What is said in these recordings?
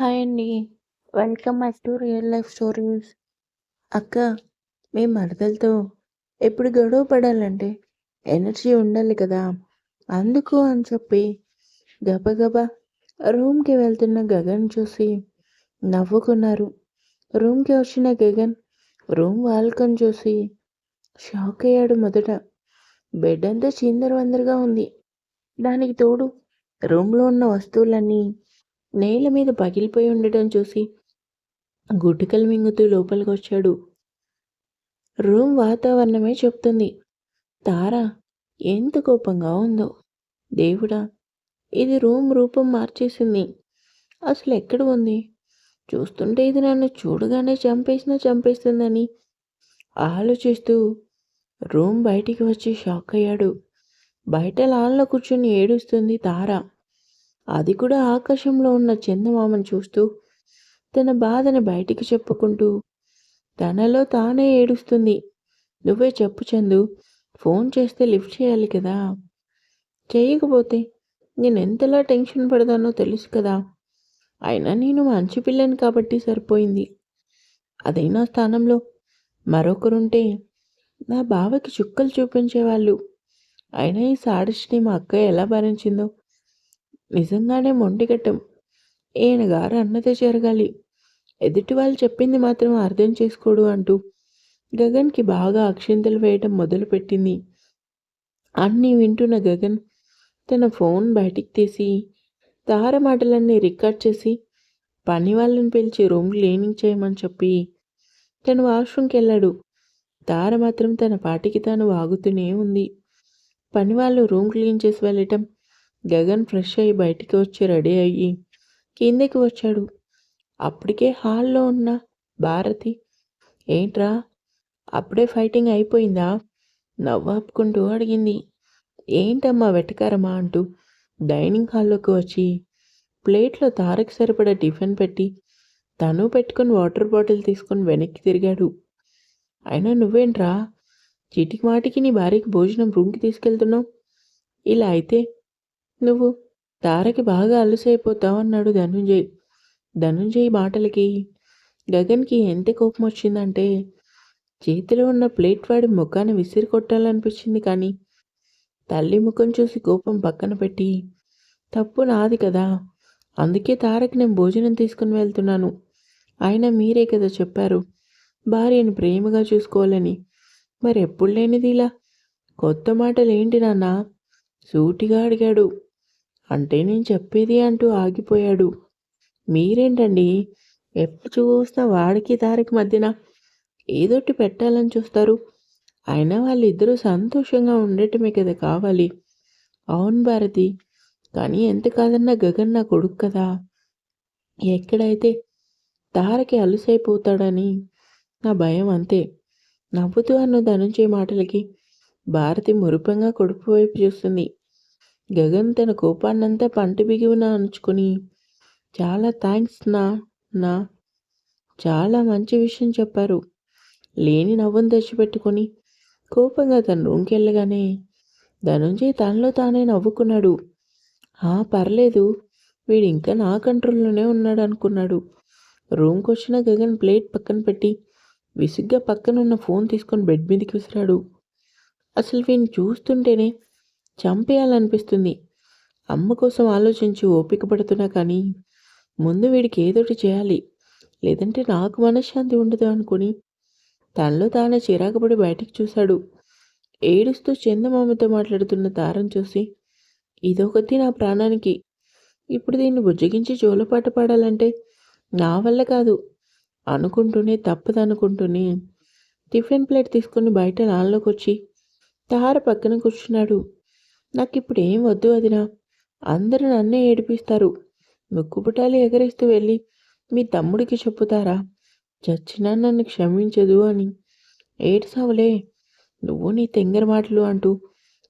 Hi అండి. Welcome back to real life stories. అక్క మీ మరదలతో ఎప్పుడు గొడవ పడాలంటే ఎనర్జీ ఉండాలి కదా. అందుకు అని చెప్పి గబగబా రూమ్కి వెళ్తున్న గగన్ చూసి నవ్వుకున్నారు. రూమ్కి వచ్చిన గగన్ రూమ్ వాల్కన్ చూసి షాక్ అయ్యాడు మొదట. బెడ్ అంతా చిందరవందరగా ఉంది. దానికి తోడు రూమ్లో ఉన్న వస్తువులన్నీ నేల మీద పగిలిపోయి ఉండటం చూసి గుటికలు మింగుతూ లోపలికి వచ్చాడు. రూమ్ వాతావరణమే చెప్తుంది. తార ఎంత కోపంగా ఉందో. దేవుడా ఇది రూమ్ రూపం మార్చేసింది. అసలు ఎక్కడ ఉంది? చూస్తుంటే ఇది నన్ను చూడగానే చంపేసినా చంపేస్తుందని ఆలోచిస్తూ రూమ్ బయటికి వచ్చి షాక్ అయ్యాడు. బయట లాన్లో కూర్చొని ఏడుస్తుంది తార. అది కూడా ఆకాశంలో ఉన్న చందమామను చూస్తూ తన బాధని బయటికి చెప్పుకుంటూ తనలో తానే ఏడుస్తుంది. నువ్వే చెప్పు చందు. ఫోన్ చేస్తే లిఫ్ట్ చేయాలి కదా. చేయకపోతే నేను ఎంతలా టెన్షన్ పడతానో తెలుసు కదా. అయినా నేను మంచి పిల్లని కాబట్టి సరిపోయింది. అదైనా స్థానంలో మరొకరుంటే నా బావకి చుక్కలు చూపించేవాళ్ళు. అయినా ఈ సాడిష్ని మా అక్క ఎలా భరించిందో నిజంగానే మొండిగట్టం ఈయన గారు అన్నదే జరగాలి. ఎదుటి వాళ్ళు చెప్పింది మాత్రం అర్థం చేసుకోడు అంటూ గగన్కి బాగా అక్షింతలు వేయటం మొదలుపెట్టింది. అన్నీ వింటున్న గగన్ తన ఫోన్ బయటికి తీసి తార మాటలన్నీ రికార్డ్ చేసి పని వాళ్ళని పిలిచి రూమ్ క్లీనింగ్ చేయమని చెప్పి తను వాష్రూమ్కి వెళ్ళాడు. తార మాత్రం తన పాటికి తాను వాగుతూనే ఉంది. పని వాళ్ళు రూమ్ క్లీన్ చేసి వెళ్ళటం గగన్ ఫ్రెష్ అయ్యి బయటికి వచ్చి రెడీ అయ్యి కిందకి వచ్చాడు. అప్పటికే హాల్లో ఉన్న భారతి ఏంట్రా? అప్పుడే ఫైటింగ్ అయిపోయిందా? నవ్వాపుకుంటూ అడిగింది. ఏంటమ్మా వెటకారమా? అంటూ డైనింగ్ హాల్లోకి వచ్చి ప్లేట్లో తారకు సరిపడా టిఫిన్ పెట్టి తను పెట్టుకుని వాటర్ బాటిల్ తీసుకొని వెనక్కి తిరిగాడు. అయినా నువ్వేంట్రా? చిటికి మాటికి నీ భార్యకి భోజనం రూమ్కి తీసుకెళ్తున్నావు? ఇలా అయితే నువ్వు తారకి బాగా అలసైపోతావు అన్నాడు ధనుంజయ్. ధనుంజయ్ మాటలకి గగన్కి ఎంత కోపం వచ్చిందంటే చేతిలో ఉన్న ప్లేట్ వాడి ముఖాన్ని విసిరి కొట్టాలనిపించింది కానీ తల్లి ముఖం చూసి కోపం పక్కన పెట్టి తప్పు నాది కదా అందుకే తారకి నేను భోజనం తీసుకుని వెళ్తున్నాను. ఆయన మీరే కదా చెప్పారు భార్యను ప్రేమగా చూసుకోవాలని. మరి ఎప్పుడు లేనిది ఇలా? కొత్త మాటలు ఏంటి నాన్న? సూటిగా అడిగాడు. అంటే నేను చెప్పేది అంటూ ఆగిపోయాడు. మీరేంటండి? ఎప్పుడు చూసినా వాడికి తారకి మధ్యన ఏదోటి పెట్టాలని చూస్తారు. అయినా వాళ్ళిద్దరూ సంతోషంగా ఉండటమే కదా కావాలి. అవును భారతి కానీ ఎంత కాదన్నా గగన్ నా కొడుకు కదా. ఎక్కడైతే తారకి అలుసైపోతాడని నా భయం అంతే. నవ్వుతూ అన్న ధనుంచే మాటలకి భారతి మురుపంగా కొడుపు వైపు చూస్తుంది. గగన్ తన కోపాన్నంతా పంట బిగివున అణుచుకుని చాలా థ్యాంక్స్ నా నా. చాలా మంచి విషయం చెప్పారు. లేని నవ్వును తెచ్చిపెట్టుకొని కోపంగా తన రూమ్కి వెళ్ళగానే ధనుంజయ్ తనలో తానే నవ్వుకున్నాడు. ఆ పర్లేదు. వీడు ఇంకా నా కంట్రోల్లోనే ఉన్నాడు అనుకున్నాడు రూమ్కి వచ్చిన గగన్ ప్లేట్ పక్కన పెట్టి విసుగ్గా పక్కనున్న ఫోన్ తీసుకొని బెడ్ మీదకి విసిరాడు. అసలు వీడిని చూస్తుంటేనే చంపేయాలనిపిస్తుంది. అమ్మ కోసం ఆలోచించి ఓపిక పడుతున్నా కానీ ముందు వీడికి ఏదోటి చేయాలి. లేదంటే నాకు మనశ్శాంతి ఉండదు అనుకుని తనలో తానే చిరాకుపడి బయటికి చూశాడు. ఏడుస్తూ చందమామతో మాట్లాడుతున్న తారం చూసి ఇదొకటి నా ప్రాణానికి. ఇప్పుడు దీన్ని బుజ్జగించి జోలపాట పాడాలంటే నా వల్ల కాదు. అనుకుంటూనే తప్పదనుకుంటూనే టిఫిన్ ప్లేట్ తీసుకుని బయట నాల్లోకి వచ్చి తార పక్కన కూర్చున్నాడు. నాకు ఇప్పుడు ఏం వద్దు అదినా. అందరూ నన్నే ఏడిపిస్తారు. ముక్కుపుటాలు ఎగరేస్తూ వెళ్ళి మీ తమ్ముడికి చెప్పుతారా? చచ్చినా నన్ను క్షమించదు అని. ఏడ్సావులే. నువ్వు నీ తెంగర మాటలు అంటూ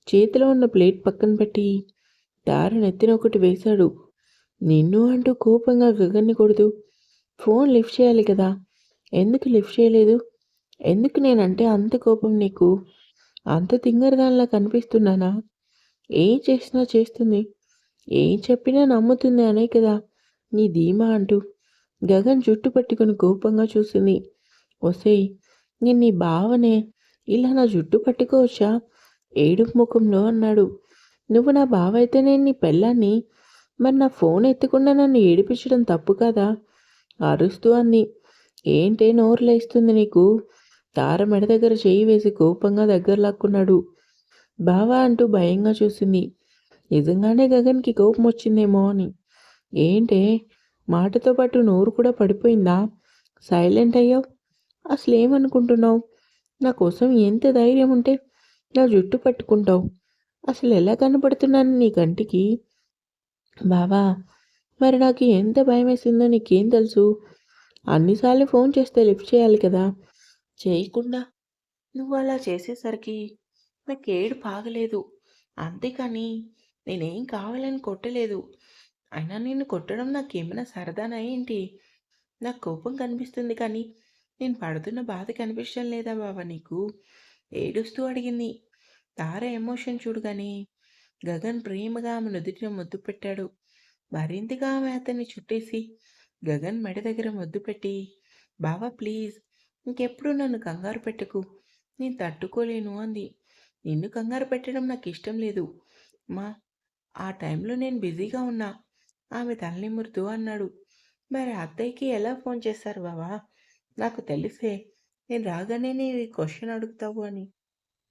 చేతిలో ఉన్న ప్లేట్ పక్కన పెట్టి దార నెత్తిన ఒకటి వేశాడు. నిన్ను అంటూ కోపంగా గగన్ని కొడుతూ ఫోన్ లిఫ్ట్ చేయాలి కదా. ఎందుకు లిఫ్ట్ చేయలేదు? ఎందుకు నేనంటే అంత కోపం నీకు? అంత తింగరదానిలా కనిపిస్తున్నానా? ఏం చేసినా చేస్తుంది. ఏం చెప్పినా నమ్ముతుంది అనే కదా. నీ ధీమా అంటూ గగన్ జుట్టు పట్టుకుని కోపంగా చూసింది ఒసేయ్ నేను నీ బావనే. ఇలా నా జుట్టు పట్టుకోవచ్చా? ఏడుపు ముఖంలో అన్నాడు. నువ్వు నా బావ అయితే నేను నీ పెళ్ళాన్ని. మరి నా ఫోన్ ఎత్తకుండా నన్ను ఏడిపించడం తప్పు కదా? అరుస్తూ అంది. ఏంటే నోరు లేస్తుంది నీకు? తార మెడ దగ్గర చేయి వేసి కోపంగా దగ్గర లాక్కున్నాడు. బావా అంటూ భయంగా చూసింది. నిజంగానే గగన్కి కోపం వచ్చిందేమో అని. ఏంటే? మాటతో పాటు నోరు కూడా పడిపోయిందా? సైలెంట్ అయ్యావు? అసలు ఏమనుకుంటున్నావు నా కోసం ఎంత ధైర్యం ఉంటే నా జుట్టు పట్టుకుంటావు. అసలు ఎలా కనపడుతున్నాను నీ కంటికి? బావా మరి నాకు ఎంత భయం వేసిందో నీకేం తెలుసు? అన్నిసార్లు ఫోన్ చేస్తే లిఫ్ట్ చేయాలి కదా? చేయకుండా నువ్వు అలా చేసేసరికి నాకు ఏడు పాగలేదు అంతేకాని నేనేం కావాలని కొట్టలేదు. అయినా నిన్ను కొట్టడం నాకేమైనా సరదానా ఏంటి? నాకు కోపం కనిపిస్తుంది కానీ నేను పడుతున్న బాధ కనిపించడం లేదా బావా నీకు? ఏడుస్తూ అడిగింది. తార ఎమోషన్ చూడగానే గగన్ ప్రేమగా ఆమె నుదుటిన ముద్దు పెట్టాడు. మరింతగా ఆమె అతన్ని చుట్టేసి గగన్ మెడ దగ్గర ముద్దు పెట్టి బావా ప్లీజ్ ఇంకెప్పుడు నన్ను కంగారు పెట్టకు. నేను తట్టుకోలేను అంది. నిన్ను కంగారు పెట్టడం నాకు ఇష్టం లేదు. మా ఆ టైంలో నేను బిజీగా ఉన్నా. ఆమె తలనిమురుతూ అన్నాడు. మరి అత్తయ్యకి ఎలా ఫోన్ చేశారు బావా? నాకు తెలిసే. నేను రాగానే నీ క్వశ్చన్ అడుగుతావు అని.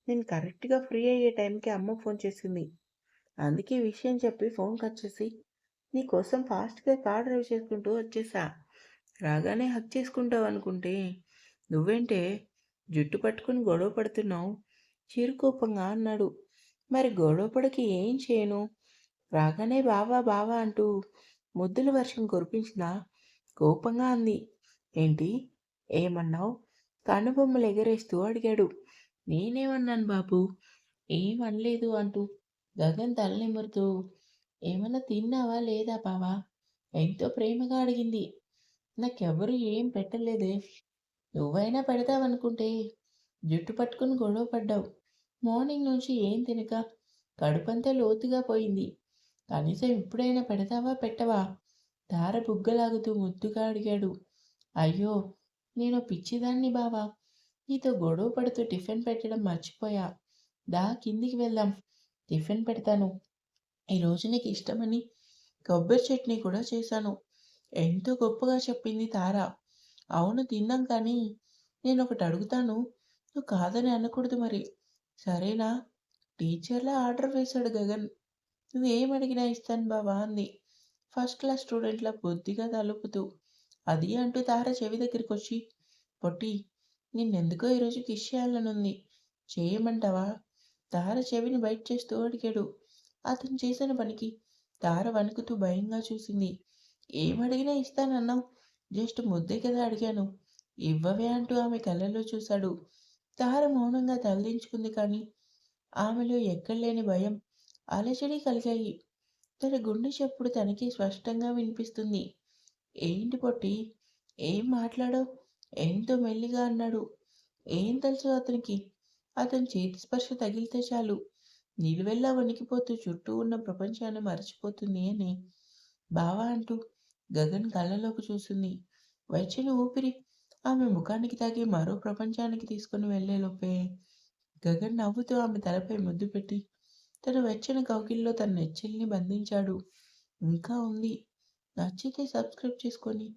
నేను కరెక్ట్గా ఫ్రీ అయ్యే టైంకి అమ్మ ఫోన్ చేసింది. అందుకే విషయం చెప్పి ఫోన్ కట్ చేసి నీకోసం ఫాస్ట్గా కార్ డ్రైవ్ చేసుకుంటూ వచ్చేసా. రాగానే హక్ చేసుకుంటావు అనుకుంటే నువ్వేంటే జుట్టు పట్టుకుని గొడవ పడుతున్నావు. చిరుకోపంగా అన్నాడు. మరి గొడవపడకి ఏం చేయను? రాగానే బావా బావా అంటూ ముద్దుల వర్షం కురిపించిన కోపంగా అంది. ఏంటి? ఏమన్నావు? కనుబొమ్మలు ఎగరేస్తూ అడిగాడు. నేనేమన్నాను బాబు? ఏమనలేదు అంటూ గగన్ తలనిమురుతూ ఏమన్నా తిన్నావా లేదా బావా? ఎంతో ప్రేమగా అడిగింది. నాకెవరు ఏం పెట్టలేదే. నువ్వైనా పెడతావనుకుంటే జుట్టు పట్టుకుని గొడవ పడ్డావు. మార్నింగ్ నుంచి ఏం తినక? కడుపంతా లోతుగా పోయింది. కనీసం ఇప్పుడైనా పెడతావా పెట్టవా? తార బుగ్గలాగుతూ ముద్దుగా అడిగాడు. అయ్యో నేను పిచ్చిదాన్ని బావా. నీతో గొడవ పడుతూ టిఫిన్ పెట్టడం మర్చిపోయా. దా కిందికి వెళ్దాం. టిఫిన్ పెడతాను. ఈరోజు నీకు ఇష్టమని కొబ్బరి చట్నీ కూడా చేశాను. ఎంతో గొప్పగా చెప్పింది తార. అవును తిన్నాం కానీ నేను ఒకటి అడుగుతాను. నువ్వు కాదని అనకూడదు మరి. సరేనా? టీచర్లా ఆర్డర్ వేశాడు గగన్. నువ్వేం అడిగినా ఇస్తాను బావా అంది. ఫస్ట్ క్లాస్ స్టూడెంట్లా బొద్దిగా తలుపుతూ. అది అంటూ తార చెవి దగ్గరికి వచ్చి పొట్టి నిన్నెందుకో ఈరోజు కిష్ చేయాలనుంది చేయమంటావా? తార చెవిని బయట చేస్తూ అడిగాడు. అతను చేసిన పనికి. తార వణుకుతూ భయంగా చూసింది. ఏమడిగినా ఇస్తానన్నావు. జస్ట్ ముద్దే కదా అడిగాను. ఇవ్వవే అంటూ ఆమె కళ్ళలో చూశాడు. తార మౌనంగా తగిలించుకుంది కానీ ఆమెలో ఎక్కడలేని భయం అలచడి కలిగాయి. తన గుండె చప్పుడు తనకి స్పష్టంగా వినిపిస్తుంది. ఏంటి పొట్టి? ఏం మాట్లాడో ఎంతో మెల్లిగా అన్నాడు. ఏం తెలుసు అతనికి? అతని చేతి స్పర్శ తగిలితే చాలు. నిలువెల్లా వణికిపోతూ చుట్టూ ఉన్న ప్రపంచాన్ని మరచిపోతుంది అని. బావా అంటూ గగన్ కళ్ళలోకి చూసింది. వచ్చిన ఊపిరి ఆమె ముఖానికి తాగి మరో ప్రపంచానికి తీసుకుని వెళ్ళేలోపే గగన్ నవ్వుతూ ఆమె తలపై ముద్దు పెట్టి తన వెచ్చని కౌకిల్లో తన నెచ్చెల్ని బంధించాడు. ఇంకా ఉంది. నచ్చితే సబ్స్క్రైబ్ చేసుకొని